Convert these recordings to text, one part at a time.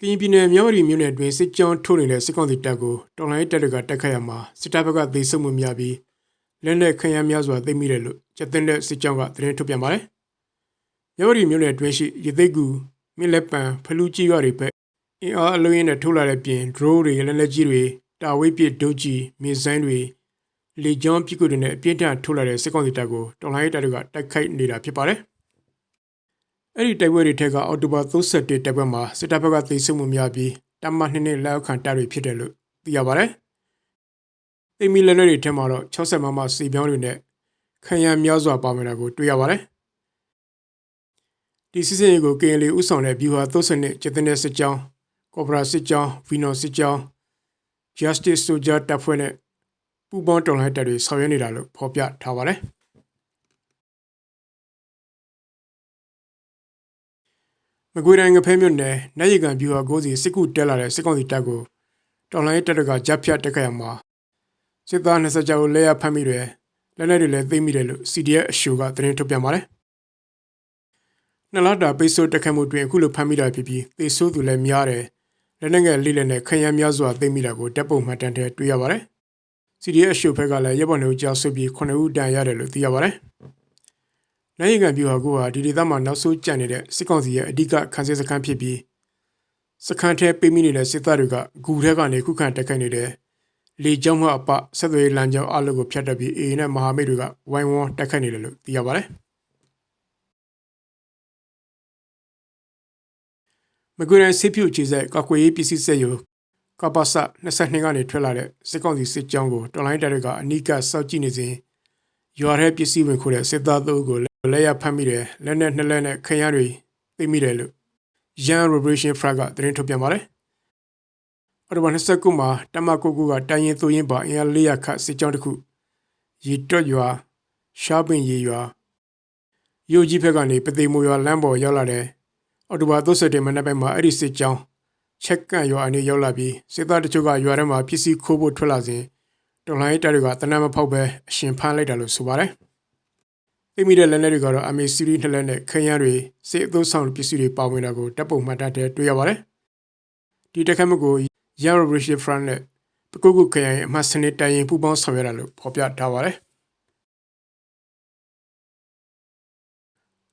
ကရင်ပြည်နယ်မြောက်ရီမြို့နယ်တွင်စစ်ကြောင်းထိုးနေတဲ့စစ်ကောင်စီတပ်ကိုတော်လိုင်းတပ်တွေကတိုက်ခိုက်ရမှာစစ်တပ်ဘက်ကသေဆုံးမှုများပြီးလက်နက်ခံရများစွာသိမ်းမိတယ်လို့ကျက်တင်တဲ့စစ်ကြောင်းကသတင်းထုတ်ပြန်ပါတယ်။မြောက်ရီမြို့နယ်တွင်ရှိရသိက်ကူမြစ်လက်ပံဖလူကြီးရွာတွေဘက်အင်အားအလုံးရင်းနဲ့ထိုးလာတဲ့ပြင် drone တွေလက်နက်ကြီးတွေတာဝိပစ်ဒုံးကြီးမစ်ဇိုင်းတွေလေကြောင်းပစ်ကူတွေနဲ့အပြင်းထန်ထိုးလာတဲ့စစ်ကောင်စီတပ်ကိုတော်လိုင်းတပ်တွေကတိုက်ခိုက်နေတာဖြစ်ပါတယ်။ အဲ့ဒီတိုက်ပွဲတွေထက်ကအော်တိုဘာ31တိုက်ပွဲမှာစစ်တပ်ဘက်ကသိဆုံးမှုများပြီးတမနှစ်နှစ်လက်အောက်ခံတပ်တွေဖြစ်တယ်လို့သိရပါတယ်။အိမ်မီလက်နက်တွေထဲမှာတော့60မမစီပြောင်းတွေနဲ့ခံရများစွာပါဝင်တာကိုတွေ့ရပါတယ်။ဒီစစ်စင်ရေးကို KNL ဥဆောင်တဲ့ View ဟာ32ကျတဲ့စစ်ကြောင်းကော်ပိုရာစစ်ကြောင်းဗီနိုစစ်ကြောင်း Justice Soldier တပ်ဖွဲ့နဲ့ပူးပေါင်းတော်လှန်တပ်တွေဆောင်ရွက်နေတာလို့ဖော်ပြထားပါတယ်။ မကွေတိုင်းငဖဲမြို့နယ်နိုင်ရီကန်ဗျူဟာကိုစီစစ်ကူတက်လာတဲ့စစ်ကောင်စီတပ်ကိုတော်လိုင်းတပ်တွေကဂျပ်ဖြတ်တက်ခရမှာစစ်သား20ကျော်လဲရဖမ်းမိတယ်လက်နက်တွေလည်းသိမ်းမိတယ်လို့ CDF အရှိုကသတင်းထုတ်ပြန်ပါတယ်။နလာတာပိတ်ဆို့တက်ခတ်မှုတွင်အခုလိုဖမ်းမိတာဖြစ်ပြီးသေဆိုးသူလည်းများတယ်လက်နက်ငယ်လေးလက်နဲ့ခရမ်းများစွာသိမ်းမိတာကိုတပ်ပုံမှတ်တမ်းထဲတွေ့ရပါတယ်။ CDF အရှိုဘက်ကလည်းရပ်ပေါ်နေကြောက်ဆုပ်ပြီး9ဦးတန်ရတယ်လို့သိရပါတယ်။ နိုင်ငံကန်ပြူဟာကိုဟာဒီဒေသမှာနောက်ဆုံးကြံနေတဲ့စစ်ကောင်စီရဲ့အဓိကခံစစ်စခန်းဖြစ်ပြီးစခန်းထဲပိမိနေတဲ့စစ်သားတွေကဂူထဲကနေခုခံတက်ခိုက်နေတဲ့လေကြောင်းမှအပဆက်သွယ်လမ်းကြောင်းအလုပ်ကိုဖျက်တက်ပြီးအေနဲ့မဟာမိတ်တွေကဝိုင်းဝန်းတက်ခိုက်နေတယ်လို့သိရပါတယ်မကွေးတိုင်းစစ်ဖြူခြေဆက်ကကွေးပစ္စည်းဆက်ယူကပ္ပစ22ကနေထွက်လာတဲ့စစ်ကောင်စီစစ်ကြောင်းကိုတော်လိုင်းတပ်တွေကအနိကစောက်ကြည့်နေစဉ်ရွာထဲပစ္စည်းဝင်ခိုးတဲ့စစ်သားတို့ကို လက်ရဖမ်းမိတယ်လက်နဲ့နှစ်လက်နဲ့ခရမ်းတွေသိမိတယ်လို့ Young Revolution Front ကသတင်းထုတ်ပြန်ပါတယ်။အော်တိုဘာ29မှာတမကိုကူကတိုင်းရင်သွင်းပါအင်အား400ခတ်စစ်ကြောင်းတစ်ခုရေတွတ်ရွာရှားပင်ရေရွာယူကြီးဘက်ကနေပသိမ်မူရွာလမ်းပေါ်ရောက်လာတဲ့အော်တိုဘာ31မနက်ပိုင်းမှာအဲ့ဒီစစ်ကြောင်းချက်ကန့်ရွာအနေရောက်လာပြီးစစ်သားတချို့ကရွာထဲမှာပစ္စည်းခိုးဖို့ထွက်လာစဉ်တော်လိုင်းတပ်တွေကတနက်မဖောက်ပဲအရှင်ဖမ်းလိုက်တယ်လို့ဆိုပါတယ်။ သိမိတဲ့လက်နက်တွေကတော့အမေစီရီနှစ်လက်နဲ့ခရမ်းတွေစစ်အသုံးဆောင်ပစ္စည်းတွေပါဝင်တာကိုတပ်ပုံမှတ်တတ်တဲ့တွေ့ရပါတယ်။ဒီတက်ခတ်မှုကို Yellow British Front နဲ့ပကုတ်ကုခရိုင်အမှတ်စနစ်တိုင်ရင်ပူးပေါင်းဆောင်ရွက်တာလို့ဖော်ပြထားပါတယ်။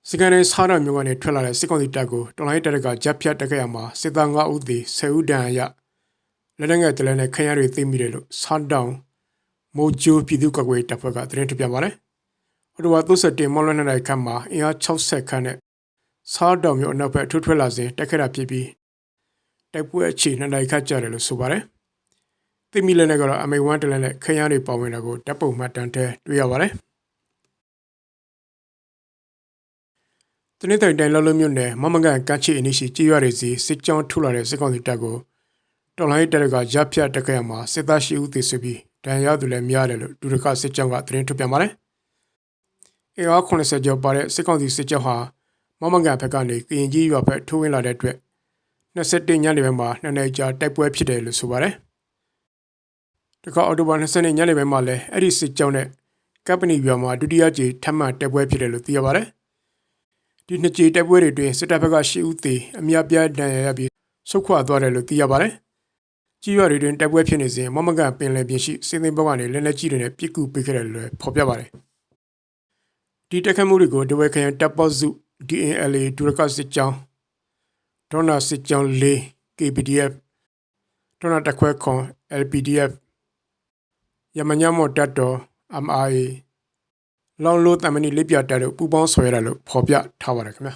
စကန်ရဲစားရမျိုးကနေထွက်လာတဲ့စစ်ကောင်စီတပ်ကိုတော်လိုင်းတပ်ကဂျက်ဖြတ်တက်ခဲ့ရမှာစစ်သား9ဦးသေ10ဦးဒဏ်ရာရလက်နက်ငယ်တလဲနဲ့ခရမ်းတွေသိမိတယ်လို့ဆန်တောင်မိုဂျိုပြည်သူ့ကွက်ကွေးတပ်ဖွဲ့ကသတင်းထုတ်ပြန်ပါတယ်။ ဟိုတဝါ31မော်လနဲ့ခန့်မှာအင်အား60ခန့်နဲ့စားတောင်မျိုးအနောက်ဘက်ထွက်ထွက်လာစဉ်တက်ခဲ့တာဖြစ်ပြီးတိုက်ပွဲအခြေနှစ်နိုင်ခတ်ကြတယ်လို့ဆိုပါတယ်။တိမီလည်းနဲ့ကတော့အမေဝမ်တလည်းနဲ့ခရမ်းတွေပါဝင်တာကိုတပ်ပုံမှတ်တမ်းထဲတွေ့ရပါတယ်။တနေ့တိုင်းတိုင်းလောလုံးမြို့နယ်မမကန်ကချီအင်းရှိကြေးရွာတွေစီစစ်ကြောင်းထုတ်လာတဲ့စစ်ကောင်စီတပ်ကိုတော်လိုင်းတပ်ကရပ်ဖြတ်တက်ခဲ့ရမှာစစ်သားရှိဦးသေဆိုပြီးဒဏ်ရာသူလည်းများတယ်လို့ဒူရကစစ်ကြောင်းကသတင်းထုတ်ပြန်ပါတယ်။ အင်အား80ကျော်ပါတဲ့စစ်ကောင်စီစစ်ကြောဟာမမကန်ဘက်ကနေကရင်ကြီးရွာဘက်ထိုးဝင်လာတဲ့အတွက်21ညနေပိုင်းမှာနှစ်နေကြာတိုက်ပွဲဖြစ်တယ်လို့ဆိုပါတယ်။တခါအော်တိုဘာ20ညနေပိုင်းမှာလည်းအဲ့ဒီစစ်ကြောနဲ့ကပ်ပနီရွာမှာဒုတိယကြိမ်ထပ်မံတိုက်ပွဲဖြစ်တယ်လို့သိရပါတယ်။ဒီနှစ်ကြိမ်တိုက်ပွဲတွေတွင်စစ်တပ်ဘက်က10ဦးသေအများပြားဒဏ်ရာရပြီးဆုတ်ခွာသွားတယ်လို့သိရပါတယ်။ကြီးရွာတွေတွင်တိုက်ပွဲဖြစ်နေစဉ်မမကန်ပင်လယ်ပြင်ရှိစင်းသိန်းဘက်ကနေလက်လက်ကြီးတွေနဲ့ပြစ်ကူပေးခဲ့တယ်လို့ဖော်ပြပါတယ်။ ဒီတက်ခတ်မှုတွေကိုဒဝဲခရိုင်တပ်ပေါစု DNLA ဒူရကစစ်ကြောင်းဒေါနာစစ်ကြောင်း၄ KPDF ဒေါနာတခွဲခွန် LPDF ယမညမော့တပ်တော် MRA လောင်လို့တမနီလေးပြတပ်တို့ပူပေါင်းဆွဲရလို့ဖော်ပြထားပါတယ်ခင်ဗျာ